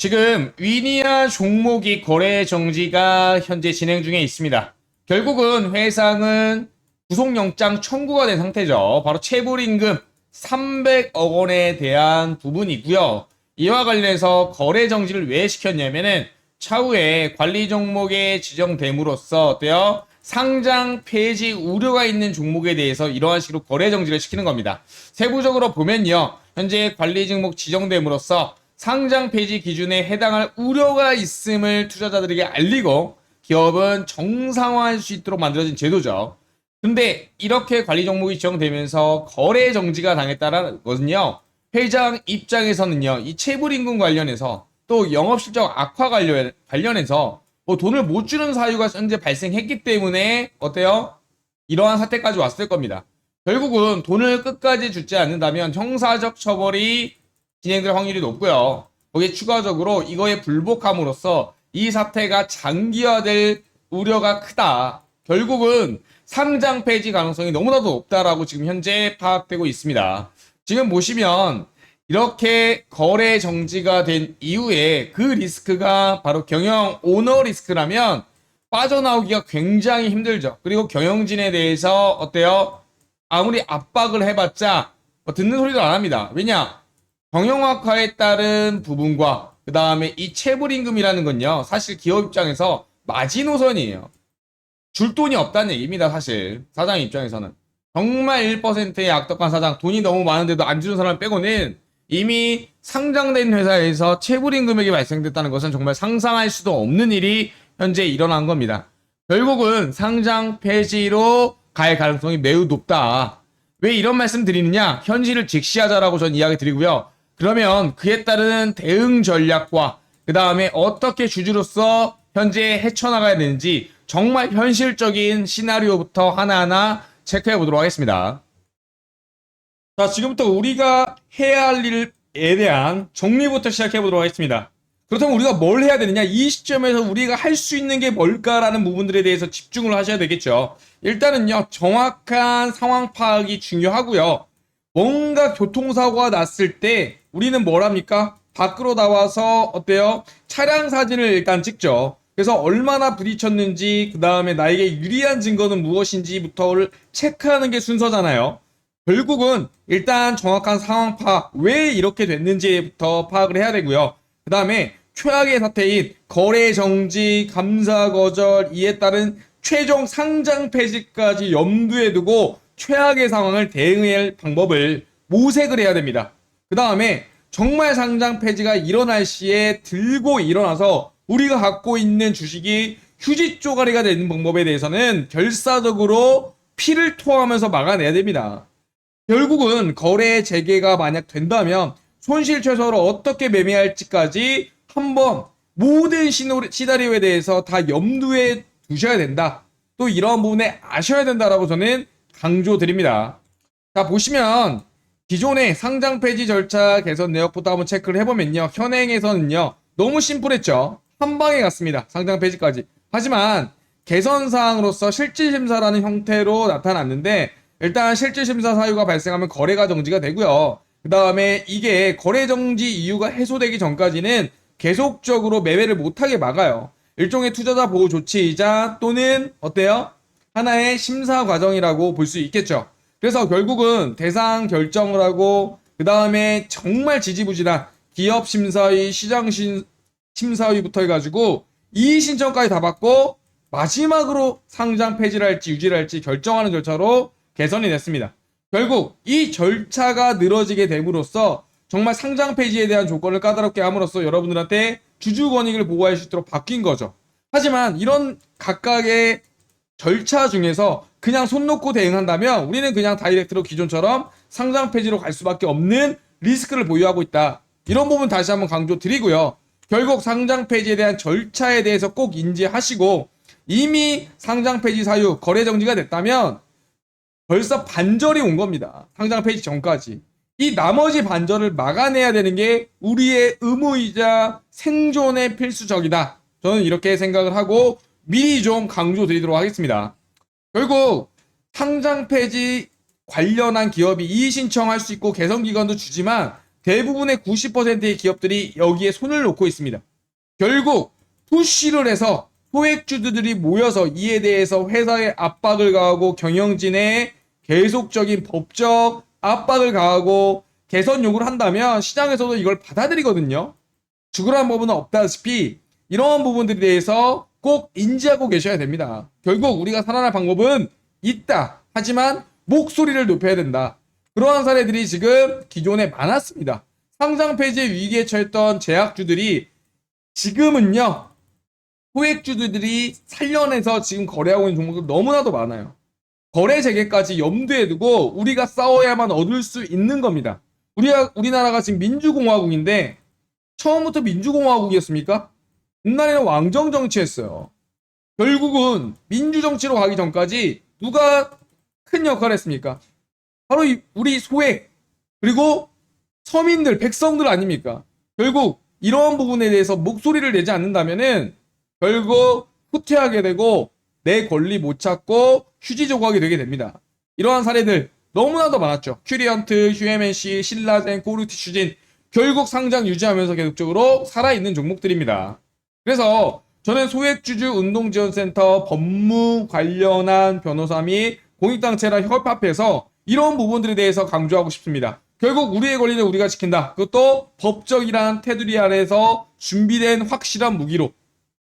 지금 위니아 종목이 거래 정지가 현재 진행 중에 있습니다. 결국은 회상은 구속영장 청구가 된 상태죠. 바로 체불임금 300억 원에 대한 부분이고요. 이와 관련해서 거래 정지를 왜 시켰냐면은 차후에 관리 종목에 지정됨으로써 어때요? 상장 폐지 우려가 있는 종목에 대해서 이러한 식으로 거래 정지를 시키는 겁니다. 세부적으로 보면요. 현재 관리 종목 지정됨으로써 상장 폐지 기준에 해당할 우려가 있음을 투자자들에게 알리고 기업은 정상화할 수 있도록 만들어진 제도죠. 근데 이렇게 관리 종목이 지정되면서 거래 정지가 당했다는 것은요. 회장 입장에서는요. 이 체불임금 관련해서 또 영업 실적 악화 관련, 관련해서 뭐 돈을 못 주는 사유가 현재 발생했기 때문에 어때요? 이러한 사태까지 왔을 겁니다. 결국은 돈을 끝까지 주지 않는다면 형사적 처벌이 진행될 확률이 높고요. 거기에 추가적으로 이거에 불복함으로써 이 사태가 장기화될 우려가 크다. 결국은 상장 폐지 가능성이 너무나도 높다라고 지금 현재 파악되고 있습니다. 지금 보시면 이렇게 거래 정지가 된 이후에 그 리스크가 바로 경영 오너 리스크라면 빠져나오기가 굉장히 힘들죠. 그리고 경영진에 대해서 어때요? 아무리 압박을 해봤자 뭐 듣는 소리도 안 합니다. 왜냐? 경영학화에 따른 부분과 그 다음에 이 체불임금이라는 건요. 사실 기업 입장에서 마지노선이에요. 줄 돈이 없다는 얘기입니다. 사실 사장 입장에서는 정말 1%의 악덕한 사장 돈이 너무 많은데도 안 주는 사람 빼고는 이미 상장된 회사에서 체불임 금액이 발생됐다는 것은 정말 상상할 수도 없는 일이 현재 일어난 겁니다. 결국은 상장 폐지로 갈 가능성이 매우 높다. 왜 이런 말씀 드리느냐? 현실을 직시하자라고 전 이야기 드리고요. 그러면 그에 따른 대응 전략과 그 다음에 어떻게 주주로서 현재 헤쳐나가야 되는지 정말 현실적인 시나리오부터 하나하나 체크해 보도록 하겠습니다. 자, 지금부터 우리가 해야 할 일에 대한 정리부터 시작해 보도록 하겠습니다. 그렇다면 우리가 뭘 해야 되느냐? 이 시점에서 우리가 할 수 있는 게 뭘까라는 부분들에 대해서 집중을 하셔야 되겠죠. 일단은요, 정확한 상황 파악이 중요하고요. 뭔가 교통사고가 났을 때 우리는 뭘 합니까? 밖으로 나와서 어때요? 차량 사진을 일단 찍죠. 그래서 얼마나 부딪혔는지, 그 다음에 나에게 유리한 증거는 무엇인지부터를 체크하는 게 순서잖아요. 결국은 일단 정확한 상황 파악, 왜 이렇게 됐는지부터 파악을 해야 되고요. 그 다음에 최악의 사태인 거래 정지, 감사 거절, 이에 따른 최종 상장 폐지까지 염두에 두고 최악의 상황을 대응할 방법을 모색을 해야 됩니다. 그 다음에 정말 상장 폐지가 일어날 시에 들고 일어나서 우리가 갖고 있는 주식이 휴지 쪼가리가 되는 방법에 대해서는 결사적으로 피를 토하면서 막아내야 됩니다. 결국은 거래 재개가 만약 된다면 손실 최소로 어떻게 매매할지까지 한번 모든 시나리오에 대해서 다 염두에 두셔야 된다. 또 이런 부분에 아셔야 된다라고 저는 강조드립니다. 자, 보시면 기존의 상장 폐지 절차 개선 내역부터 한번 체크를 해보면요. 현행에서는요. 너무 심플했죠. 한 방에 갔습니다. 상장 폐지까지. 하지만 개선 사항으로서 실질 심사라는 형태로 나타났는데 일단 실질 심사 사유가 발생하면 거래가 정지가 되고요. 그 다음에 이게 거래 정지 이유가 해소되기 전까지는 계속적으로 매매를 못하게 막아요. 일종의 투자자 보호 조치이자 또는 어때요? 하나의 심사 과정이라고 볼 수 있겠죠. 그래서 결국은 대상 결정을 하고 그 다음에 정말 지지부진한 기업 심사위, 시장 심- 심사위부터 해가지고 이의 신청까지 다 받고 마지막으로 상장 폐지를 할지 유지를 할지 결정하는 절차로 개선이 됐습니다. 결국 이 절차가 늘어지게 됨으로써 정말 상장 폐지에 대한 조건을 까다롭게 함으로써 여러분들한테 주주 권익을 보호할 수 있도록 바뀐 거죠. 하지만 이런 각각의 절차 중에서 그냥 손 놓고 대응한다면 우리는 그냥 다이렉트로 기존처럼 상장 폐지로 갈 수밖에 없는 리스크를 보유하고 있다. 이런 부분 다시 한번 강조 드리고요. 결국 상장 폐지에 대한 절차에 대해서 꼭 인지하시고 이미 상장 폐지 사유 거래 정지가 됐다면 벌써 반절이 온 겁니다. 상장 폐지 전까지. 이 나머지 반절을 막아내야 되는 게 우리의 의무이자 생존의 필수적이다. 저는 이렇게 생각을 하고 미리 좀 강조 드리도록 하겠습니다. 결국 상장 폐지 관련한 기업이 이의 신청할 수 있고 개선 기간도 주지만 대부분의 90%의 기업들이 여기에 손을 놓고 있습니다. 결국 푸시를 해서 소액주주들이 모여서 이에 대해서 회사에 압박을 가하고 경영진에 계속적인 법적 압박을 가하고 개선 요구를 한다면 시장에서도 이걸 받아들이거든요. 죽으란 법은 없다시피 이런 부분들에 대해서 꼭 인지하고 계셔야 됩니다. 결국 우리가 살아날 방법은 있다. 하지만 목소리를 높여야 된다. 그러한 사례들이 지금 기존에 많았습니다. 상장 폐지 위기에 처했던 제약주들이 지금은요 소액주들이 살려내서 지금 거래하고 있는 종목들 너무나도 많아요. 거래 재개까지 염두에 두고 우리가 싸워야만 얻을 수 있는 겁니다. 우리가 우리나라가 지금 민주공화국인데 처음부터 민주공화국이었습니까? 옛날에는 왕정 정치했어요. 결국은 민주 정치로 가기 전까지 누가 큰 역할을 했습니까? 바로 이- 우리 소액 그리고 서민들 백성들 아닙니까? 결국 이러한 부분에 대해서 목소리를 내지 않는다면은 결국 후퇴하게 되고 내 권리 못 찾고 휴지 조각이 되게 됩니다. 이러한 사례들 너무나도 많았죠. 큐리언트, 휴에멘시, 신라젠, 코르티슈진 결국 상장 유지하면서 계속적으로 살아있는 종목들입니다. 그래서 저는 소액주주 운동지원센터 법무 관련한 변호사 및 공익단체랑 협합해서 이런 부분들에 대해서 강조하고 싶습니다. 결국 우리의 권리는 우리가 지킨다. 그것도 법적이란 테두리 아래에서 준비된 확실한 무기로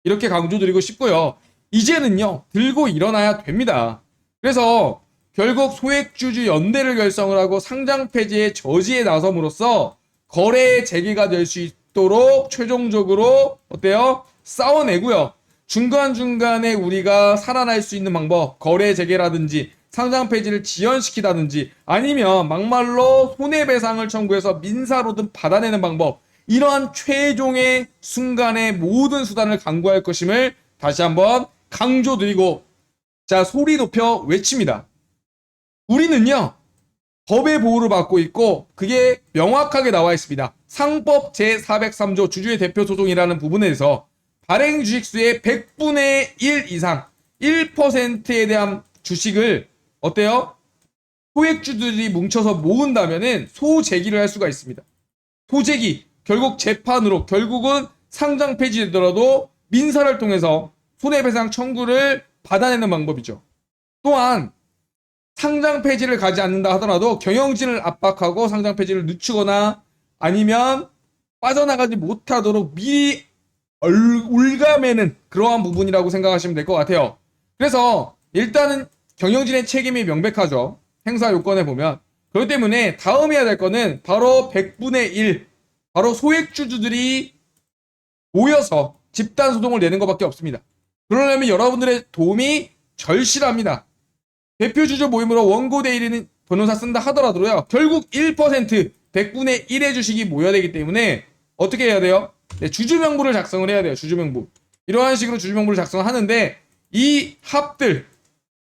이렇게 강조드리고 싶고요. 이제는요, 들고 일어나야 됩니다. 그래서 결국 소액주주 연대를 결성을 하고 상장 폐지의 저지에 나섬으로써 거래 재개가 될 수 있 도록 최종적으로 어때요? 싸워내고요. 중간중간에 우리가 살아날 수 있는 방법, 거래 재개라든지 상장 폐지를 지연시키다든지 아니면 막말로 손해배상을 청구해서 민사로든 받아내는 방법, 이러한 최종의 순간의 모든 수단을 강구할 것임을 다시 한번 강조드리고 자 소리 높여 외칩니다. 우리는요 법의 보호를 받고 있고 그게 명확하게 나와 있습니다. 상법 제403조 주주의 대표 소송이라는 부분에서 발행 주식수의 100분의 1 이상 1%에 대한 주식을 어때요? 소액주들이 뭉쳐서 모은다면은 소재기를 할 수가 있습니다. 소재기 결국 재판으로 결국은 상장 폐지되더라도 민사를 통해서 손해배상 청구를 받아내는 방법이죠. 또한 상장 폐지를 가지 않는다 하더라도 경영진을 압박하고 상장 폐지를 늦추거나 아니면 빠져나가지 못하도록 미리 얼- 올가매는 그러한 부분이라고 생각하시면 될 것 같아요. 그래서 일단은 경영진의 책임이 명백하죠. 행사 요건에 보면. 그렇기 때문에 다음 해야 될 거는 바로 100분의 1, 바로 소액주주들이 모여서 집단 소송을 내는 것밖에 없습니다. 그러려면 여러분들의 도움이 절실합니다. 대표 주주 모임으로 원고 대리는 변호사 쓴다 하더라도요. 결국 1% 100분의 1의 주식이 모여야 되기 때문에 어떻게 해야 돼요? 네, 주주 명부를 작성을 해야 돼요. 주주 명부. 이러한 식으로 주주 명부를 작성하는데 이 합들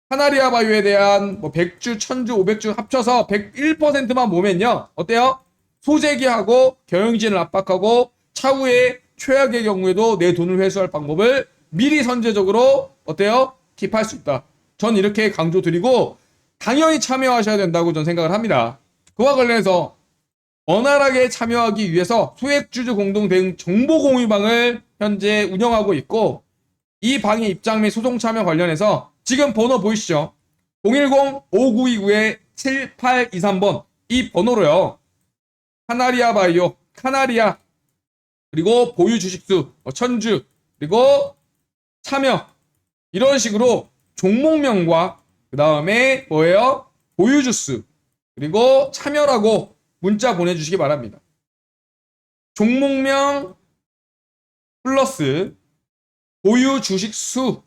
카나리아 바이오에 대한 뭐 100주, 1000주, 500주 합쳐서 101%만 모면요. 어때요? 소재기하고 경영진을 압박하고 차후에 최악의 경우에도 내 돈을 회수할 방법을 미리 선제적으로 어때요? 킵할 수 있다. 전 이렇게 강조드리고 당연히 참여하셔야 된다고 전 생각을 합니다. 그와 관련해서 원활하게 참여하기 위해서 소액주주 공동 대응 정보 공유방을 현재 운영하고 있고 이 방의 입장 및 소송 참여 관련해서 지금 번호 보이시죠? 010-5929-7823번 이 번호로요. 카나리아 바이오, 카나리아 그리고 보유 주식수 뭐 천주 그리고 참여 이런 식으로 종목명과 그 다음에 뭐예요? 보유 주수 그리고 참여라고 문자 보내주시기 바랍니다. 종목명 플러스 보유 주식 수,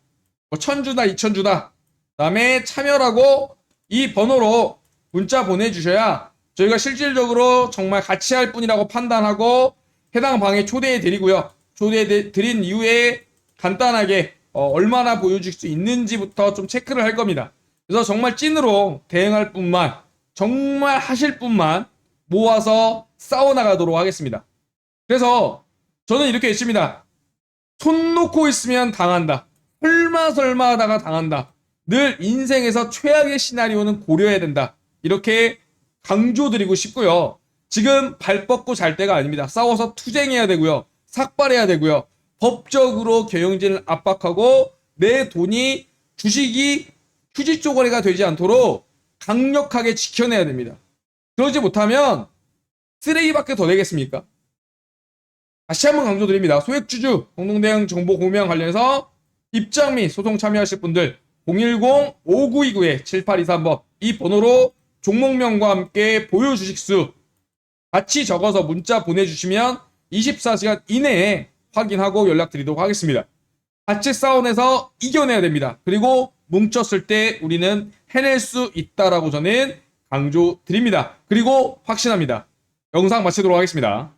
뭐 천주다, 이천주다. 다음에 참여라고 이 번호로 문자 보내주셔야 저희가 실질적으로 정말 같이 할 분이라고 판단하고 해당 방에 초대해 드리고요. 초대해 드- 드린 이후에 간단하게 어, 얼마나 보여줄 수 있는지부터 좀 체크를 할 겁니다. 그래서 정말 찐으로 대응할 뿐만 정말 하실 분만 모아서 싸워나가도록 하겠습니다. 그래서 저는 이렇게 했습니다. 손 놓고 있으면 당한다. 설마 설마 하다가 당한다. 늘 인생에서 최악의 시나리오는 고려해야 된다. 이렇게 강조드리고 싶고요. 지금 발 뻗고 잘 때가 아닙니다. 싸워서 투쟁해야 되고요. 삭발해야 되고요. 법적으로 경영진을 압박하고 내 돈이 주식이 휴지 쪼가리가 되지 않도록 강력하게 지켜내야 됩니다. 그러지 못하면 쓰레기밖에 더 되겠습니까? 다시 한번 강조드립니다. 소액주주 공동대응 정보 공유와 관련해서 입장 및 소송 참여하실 분들 010-5929-7823번 이 번호로 종목명과 함께 보유 주식수 같이 적어서 문자 보내주시면 24시간 이내에 확인하고 연락드리도록 하겠습니다. 같이 싸움에서 이겨내야 됩니다. 그리고 뭉쳤을 때 우리는 해낼 수 있다라고 저는 강조드립니다. 그리고 확신합니다. 영상 마치도록 하겠습니다.